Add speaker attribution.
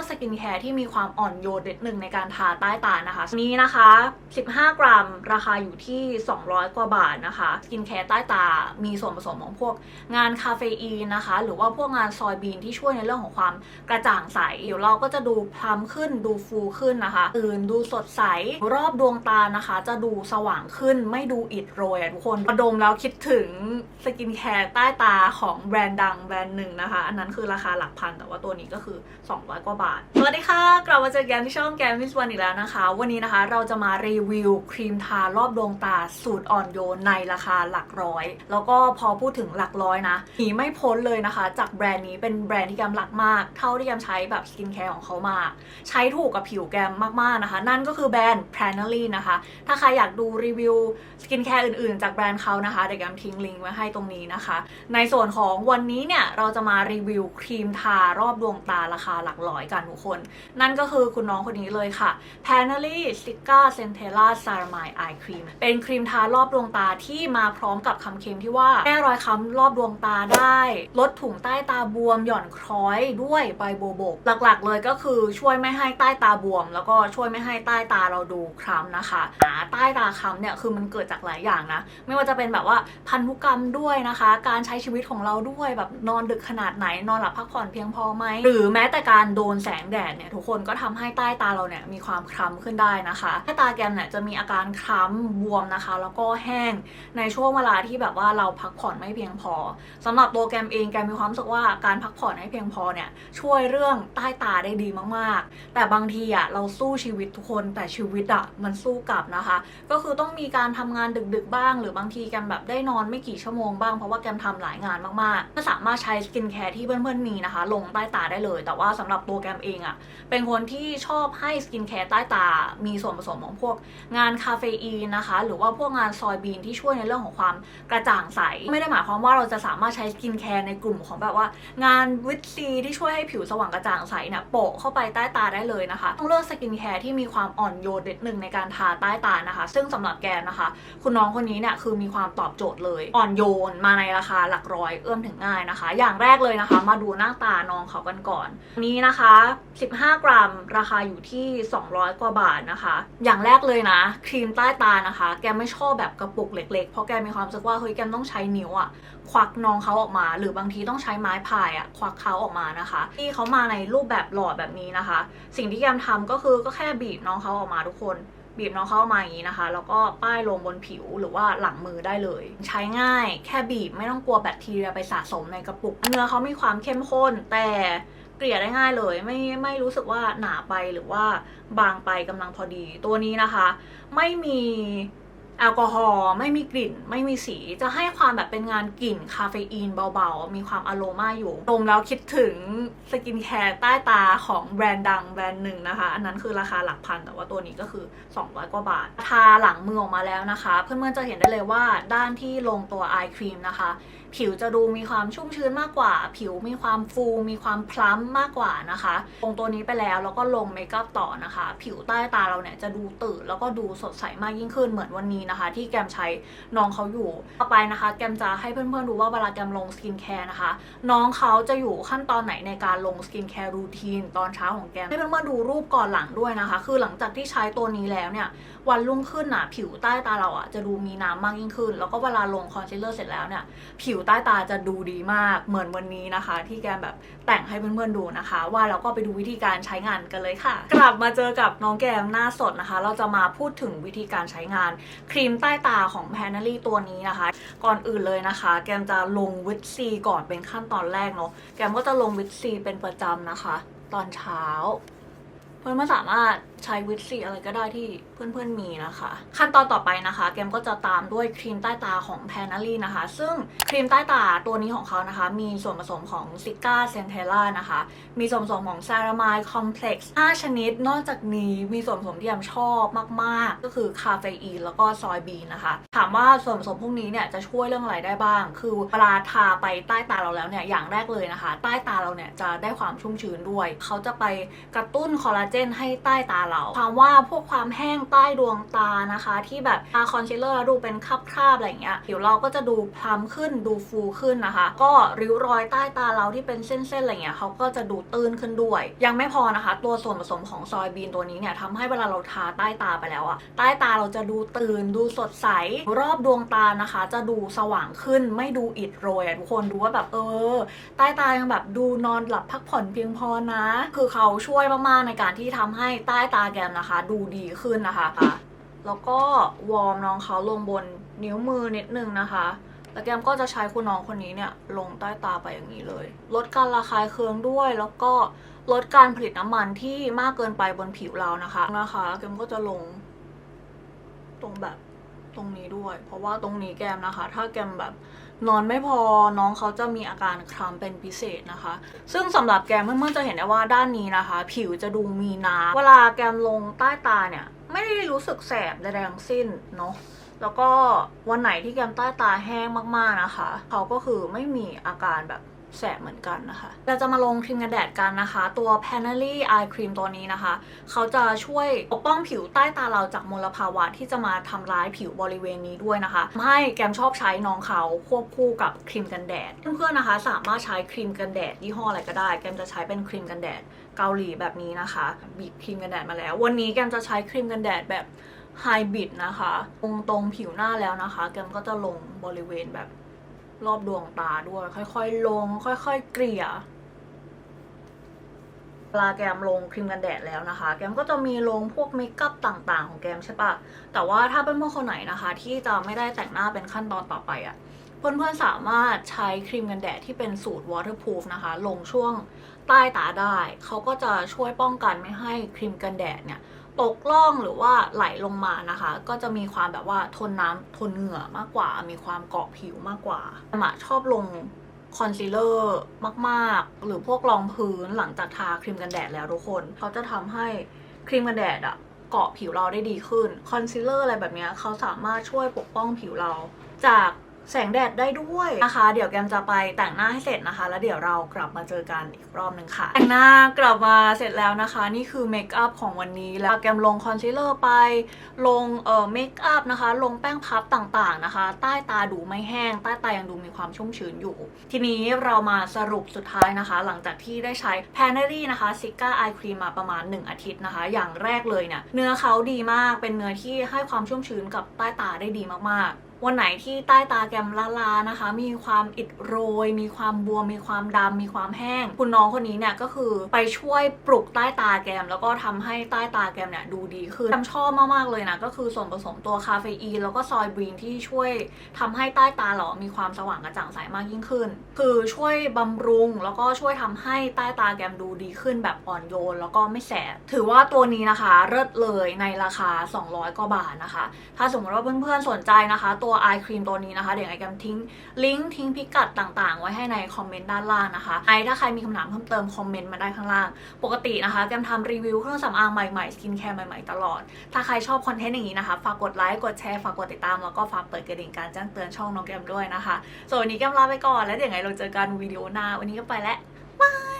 Speaker 1: อกสกินแคร์ที่มีความอ่อนโยนนิดหนึ่งในการทาใต้ตานะคะอันนี้นะคะ 15 กรัมราคาอยู่ที่ 200 กว่าบาทนะคะ สกินแคร์ใต้ตา มีส่วนผสมของพวกงานคาเฟอีนนะคะ หรือว่าพวกงานซอยบีนที่ช่วยในเรื่องของความกระจ่างใส เดี๋ยวเราก็จะดูพลัมขึ้น ดูฟูขึ้นนะคะตื่นดูสดใส รอบดวงตานะคะ จะดูสว่างขึ้น ไม่ดูอิดโรยทุกคนพอดมแล้วคิดถึงสกินแคร์ใต้ตาของแบรนด์ดังแบรนด์หนึ่งนะคะ อันนั้นคือราคาหลักพัน แต่ว่าตัวนี้ก็คือ 200 กว่าบาทสวัสดีค่ะ กลับมาเจอกันที่ช่องแกมมิสวันอีกแล้วนะคะ วันนี้นะคะเราจะมารีวิวครีมทารอบดวงตาสูตรอ่อนโยนในราคาหลักร้อย แล้วก็พอพูดถึงหลักร้อยนะหนีไม่พ้นเลยนะคะ จากแบรนด์นี้เป็นแบรนด์ที่แกมรักมาก เท่าที่แกมใช้แบบสกินแคร์ของเขามา ใช้ถูกกับผิวแกมมากๆนะคะ นั่นก็คือแบรนด์ p r a n e r y นะคะ ถ้าใครอยากดูรีวิวสกินแคร์อื่นๆ จากแบรนด์เขานะคะเดี๋ยวแกมทิ้งลิงก์ไว้ให้ตรงนี้นะคะ ในส่วนของวันนี้เนี่ยเราจะมารีวิวครีมทารอบดวงตาราคาหลักร้อยกันทุกคน นั่นก็คือคุณน้องคนนี้เลยค่ะ p a n e l y s i c a Centella Ceramide Eye Cream เป็นครีมทารอบดวงตาที่มาพร้อมกับคำเค็มที่ว่าแก้รอยค้ำรอบดวงตาได้ ลดถุงใต้ตาบวม หย่อนคล้อยด้วยใบโบวบก หลักๆ เลยก็คือช่วยไม่ให้ใต้ตาบวม แล้วก็ช่วยไม่ให้ใต้ตาเราดูคล้ำนะคะหาใต้ตาคล้ำเนี่ยคือมันเกิดจากหลายอย่างนะ ไม่ว่าจะเป็นแบบว่าพันธุกรรมด้วยนะคะ การใช้ชีวิตของเราด้วยแบบนอนดึกขนาดไหนนอนหลับพักผ่อนเพียงพอไหมหรือแม้แต่การโดนแสงแดดเนี่ยทุกคนก็ทำให้ใต้ตาเราเนี่ยมีความคล้ำขึ้นได้นะคะใต้ตาแกมเนี่ยจะมีอาการคล้ำบวมนะคะ แล้วก็แห้งในช่วงเวลาที่แบบว่าเราพักผ่อนไม่เพียงพอสำหรับตัวแกมเองแกมมีความรู้สึกว่าการพักผ่อนให้เพียงพอเนี่ยช่วยเรื่องใต้ตาได้ดีมากๆ แต่บางทีอะเราสู้ชีวิตทุกคนแต่ชีวิตอะมันสู้กลับนะคะ ก็คือต้องมีการทำงานดึกๆบ้าง หรือบางทีแกมแบบได้นอนไม่กี่ชั่วโมงบ้างเพราะว่าแกมทำหลายงานมากๆก็สามารถใช้สกินแคร์ที่เพื่อนๆมีนะคะ ลงใต้ตาได้เลย แต่ว่าสำหรับตัวแกมเองอะ่ะเป็นคนที่ชอบให้สกินแคร์ใต้ตา มีส่วนผสมของพวกงานคาเฟอีนนะคะ หรือว่าพวกงานซอยบีนที่ช่วยในเรื่องของความกระจ่างใส ไม่ได้หมายความว่าเราจะสามารถใช้สกินแคร์ในกลุ่มของแบบว่า งานวิตซีที่ช่วยให้ผิวสว่างกระจ่างใสเนี่ยโปะเข้าไปใต้ตาได้เลยนะคะ ต้องเลือกสกินแคร์ที่มีความอ่อนโยนนิดหนึ่งในการทาใต้ตานะคะ ซึ่งสำหรับแกนะคะ คุณน้องคนนี้เนี่ยคือมีความตอบโจทย์เลย อ่อนโยนมาในราคาหลักร้อยเอื้อมถึงง่ายนะคะ อย่างแรกเลยนะคะ มาดูหน้าตาน้องเขากันก่อนนนี้นะคะ15 กรัม ราคาอยู่ที่ 200 กว่าบาทนะคะ อย่างแรกเลยนะ ครีมใต้ตานะคะ แกไม่ชอบแบบกระปุกเล็กๆ เพราะแกมีความรู้สึกว่าเฮ้ยแกต้องใช้นิ้วอะควักน้องเขาออกมา หรือบางทีต้องใช้ไม้พายอะควักเขาออกมานะคะ ที่เขามาในรูปแบบหลอดแบบนี้นะคะ สิ่งที่แกมทำก็คือก็แค่บีบน้องเขาออกมาทุกคน บีบน้องเข้ามาอย่างนี้นะคะ แล้วก็ป้ายลงบนผิวหรือว่าหลังมือได้เลย ใช้ง่ายแค่บีบไม่ต้องกลัวแบคทีเรียไปสะสมในกระปุก เนื้อเขามีความเข้มข้น แต่เกลี่ยได้ง่ายเลย ไม่ไม่รู้สึกว่าหนาไปหรือว่าบางไปกำลังพอดีตัวนี้นะคะ ไม่มี แอลกอฮอล์ไม่มีกลิ่น ไม่มีสีจะให้ความแบบเป็นงานกลิ่นคาเฟอีนเบาๆ มีความอโรมาอยู่ดมแล้วคิดถึงสกินแคร์ใต้ตาของแบรนด์ดังแบรนด์หนึ่งนะคะ อันนั้นคือราคาหลักพัน แต่ว่าตัวนี้ก็คือ 200 กว่าบาท ทาหลังมือออกมาแล้วนะคะ เพื่อนๆจะเห็นได้เลยว่าด้านที่ลงตัวไอครีมนะคะ ผิวจะดูมีความชุ่มชื้นมากกว่า ผิวมีความฟู มีความพล้ำมากกว่านะคะลงตัวนี้ไปแล้วแล้วก็ลงเมคอัพต่อนะคะ ผิวใต้ตาเราเนี่ยจะดูตื่นแล้วก็ดูสดใสมากยิ่งขึ้นเหมือนวันนี้นะคะ ที่แกมใช้น้องเขาอยู่ต่อไปนะคะ แกมจะให้เพื่อนๆดูว่าเวลาแกมลงสกินแคร์นะคะ น้องเขาจะอยู่ขั้นตอนไหนในการลงสกินแคร์รูทีนตอนเช้าของแกมให้เพื่อนๆดูรูปก่อนหลังด้วยนะคะ คือหลังจากที่ใช้ตัวนี้แล้วเนี่ยวันรุ่งขึ้นน่ะผิวใต้ตาเราอะจะดูมีน้ำมากยิ่งขึ้น แล้วก็เวลาลงคอนซีลเลอร์เสร็จแล้วเนี่ยผิวใต้ตาจะดูดีมากเหมือนวันนี้นะคะ ที่แกแบบแต่งให้เพื่อนๆดูนะคะ ว่าเราก็ไปดูวิธีการใช้งานกันเลยค่ะ กลับมาเจอกับน้องแกมหน้าสดนะคะ เราจะมาพูดถึงวิธีการใช้งานครีมใต้ตาของแพนนารีตัวนี้นะคะ ก่อนอื่นเลยนะคะ แกมจะลงวิตซีก่อนเป็นขั้นตอนแรกเนาะแกมก็จะลงวิตซีเป็นประจำนะคะ ตอนเช้า เพื่อนๆสามารถใช้วิตซีอะไรก็ได้ที่เพื่อนๆมีนะคะ ขั้นตอนต่อไปนะคะ แกมก็จะตามด้วยครีมใต้ตาของแพนนารีนะคะ ซึ่งครีมใต้ตาตัวนี้ของเขานะคะ มีส่วนผสมของซิก้าเซนเทล่านะคะ มีส่วนผสมของซารามายคอมเพล็กซ์5ชนิด นอกจากนี้มีส่วนผสมที่แอมชอบมากๆ ก็คือคาเฟอีนแล้วก็ซอยบีนนะคะ ถามว่าส่วนผสมพวกนี้เนี่ยจะช่วยเรื่องอะไรได้บ้าง คือเวลาทาไปใต้ตาเราแล้วเนี่ยอย่างแรกเลยนะคะ ใต้ตาเราเนี่ยจะได้ความชุ่มชื้นด้วย เขาจะไปกระตุ้นคอลลาเจนให้ใต้ตาเราความว่าพวกความแห้งใต้ดวงตานะคะ ที่แบบทาคอนซีลเลอร์แล้วดูเป็นคราบๆอะไรเงี้ยผิวเราก็จะดูพล้ำขึ้นดูฟูขึ้นนะคะ ก็ริ้วรอยใต้ตาเราที่เป็นเส้นๆอะไรเงี้ยเขาก็จะดูตื้นขึ้นด้วย ยังไม่พอนะคะ ตัวส่วนผสมของซอยบีนตัวนี้เนี่ยทำให้เวลาเราทาใต้ตาไปแล้วอะใต้ตาเราจะดูตื่นดูสดใสรอบดวงตานะคะ จะดูสว่างขึ้นไม่ดูอิดโรยอะทุกคนดูว่าแบบเออ ใต้ตายังแบบดูนอนหลับพักผ่อนเพียงพอนะ คือเขาช่วยมากๆในการที่ทำให้ใต้ตาแกมนะคะ ดูดีขึ้นนะคะแล้วก็วอร์มน้องเขาลงบนนิ้วมือนิดนึงนะคะ แล้วแกมก็จะใช้คุณน้องคนนี้เนี่ยลงใต้ตาไปอย่างนี้เลย ลดการระคายเคืองด้วย แล้วก็ลดการผลิตน้ำมันที่มากเกินไปบนผิวเรานะคะนะคะแกมก็จะลงตรงแบบ ตรงนี้ด้วย เพราะว่าตรงนี้แกมนะคะ ถ้าแกมแบบนอนไม่พอน้องเขาจะมีอาการคล้ำเป็นพิเศษนะคะ ซึ่งสำหรับแกมเพื่อนๆจะเห็นได้ว่าด้านนี้นะคะ ผิวจะดูมีน้ำเวลาแกมลงใต้ตาเนี่ย ไม่ได้รู้สึกแสบใดๆทั้งสิ้นเนาะแล้วก็วันไหนที่แกมใต้ตาแห้งมากๆนะคะ เขาก็คือไม่มีอาการแบบ แสบเหมือนกันนะคะ เราจะมาลงครีมกันแดดกันนะคะ ตัว p a n e l y Eye Cream ตัวนี้นะคะ เขาจะช่วยปกป้องผิวใต้ตาเราจากมลภาวะที่จะมาทำร้ายผิวบริเวณนี้ด้วยนะคะทำให้แกมชอบใช้น้องเขาควบคู่กับครีมกันแดด เพื่อนๆนะคะ สามารถใช้ครีมกันแดดยี่ห้ออะไรก็ได้ แกมจะใช้เป็นครีมกันแดดเกาหลีแบบนี้นะคะ บีบครีมกันแดดมาแล้ว วันนี้แกมจะใช้ครีมกันแดดแบบไฮบิดนะคะ ตรงตรงผิวหน้าแล้วนะคะ แกมก็จะลงบริเวณแบบ รอบดวงตาด้วย ค่อยๆ ลง ค่อยๆ เกลี่ยเวลาแกมลงครีมกันแดดแล้วนะคะ แกมก็จะมีลงพวกเมคอัพต่างๆ ของแกมใช่ปะแต่ว่าถ้าเป็นเพื่อนคนไหนนะคะ ที่จะไม่ได้แต่งหน้าเป็นขั้นตอนต่อไปอะ่ะเพื่อนๆสามารถใช้ครีมกันแดดที่เป็นสูตร waterproof นะคะ ลงช่วงใต้ตาได้ เขาก็จะช่วยป้องกันไม่ให้ครีมกันแดดเนี่ย ตกล่องหรือว่าไหลลงมานะคะ ก็จะมีความแบบว่าทนน้ำทนเหงื่อมากกว่า มีความเกาะผิวมากกว่าแอมอะชอบลงคอนซีลเลอร์มากๆ หรือพวกรองพื้นหลังจากทาครีมกันแดดแล้วทุกคน เขาจะทำให้ครีมกันแดดอะเกาะผิวเราได้ดีขึ้น คอนซีลเลอร์อะไรแบบนี้เขาสามารถช่วยปกป้องผิวเรา จาก แสงแดดได้ด้วยนะคะ เดี๋ยวแกมจะไปแต่งหน้าให้เสร็จนะคะ แล้วเดี๋ยวเรากลับมาเจอกันอีกรอบหนึ่งค่ะ แต่งหน้ากลับมาเสร็จแล้วนะคะ นี่คือเมคอัพของวันนี้แล้วแกมลงคอนซีลเลอร์ไป ลงเอ่อเมคอัพนะคะ ลงแป้งพับต่างๆนะคะ ใต้ตาดูไม่แห้ง ใต้ตายังดูมีความชุ่มชื้นอยู่ ทีนี้เรามาสรุปสุดท้ายนะคะ หลังจากที่ได้ใช้ p a n e r y นะคะ s i c a Eye Cream มาประมาณ 1 อาทิตย์นะคะ อย่างแรกเลยเนี่ยเนื้อเขาดีมากเป็นเนื้อที่ให้ความชุ่มชื้นกับใต้ตาได้ดีมากๆ วันไหนที่ใต้ตาแกมลาๆนะคะ มีความอิดโรย มีความบวม มีความดำมีความแห้ง คุณน้องคนนี้เนี่ยก็คือไปช่วยปลุกใต้ตาแกม แล้วก็ทำให้ใต้ตาแกมเนี่ยดูดีขึ้นแกมชอบมากๆเลยนะ ก็คือส่วนผสมตัวคาเฟอีนแล้วก็ซอยบรีนที่ช่วยทำให้ใต้ตาเรามีความสว่างกระจ่างใสมากยิ่งขึ้น คือช่วยบำรุงแล้วก็ช่วยทำให้ใต้ตาแกมดูดีขึ้นแบบอ่อนโยน แล้วก็ไม่แสบ ถือว่าตัวนี้นะคะเลิศเลยในราคา 200กว่าบาทนะคะ ถ้าสมมติว่าเพื่อนๆสนใจนะคะตัวตัวไอครีมตัวนี้นะคะ เดี๋ยวไอแกมทิ้งลิงก์ทิ้งพิกัดต่างๆ ไว้ให้ในคอมเมนต์ด้านล่างนะคะไอถ้าใครมีคำถามเพิ่มเติมคอมเมนต์มาได้ข้างล่าง ปกตินะคะแกมทำรีวิวเครื่องสำอางใหม่ๆสกินแคร์ใหม่ๆตลอด ถ้าใครชอบคอนเทนต์อย่างนี้นะคะ ฝากกดไลค์กดแชร์ฝากกดติดตามแล้วก็ฝากเปิดกระดิ่งการแจ้งเตือนช่องน้องแกมด้วยนะคะส่วนวันนี้แกมลาไปก่อนแล้วเดี๋ยวไงเราเจอกันวิดีโอหน้าวันนี้ก็ไปแล้วบาย